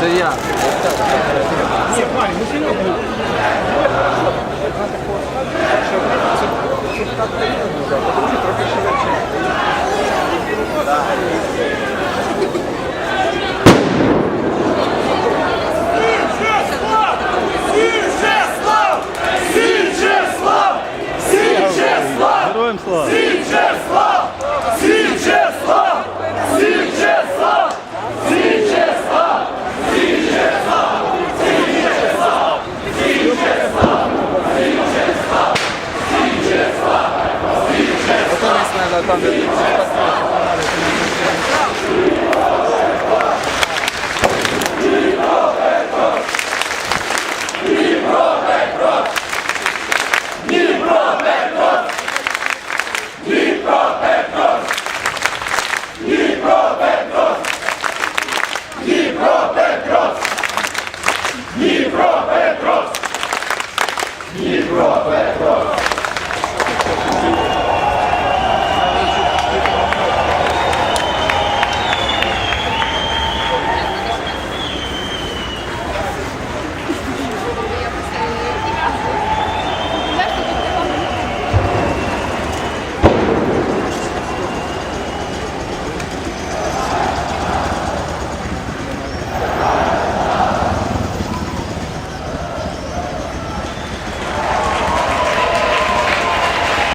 Це я. Ні, парень, ну серйозно. Щоб так Знаю, там де Дніпропетровськ! Дніпропетровськ!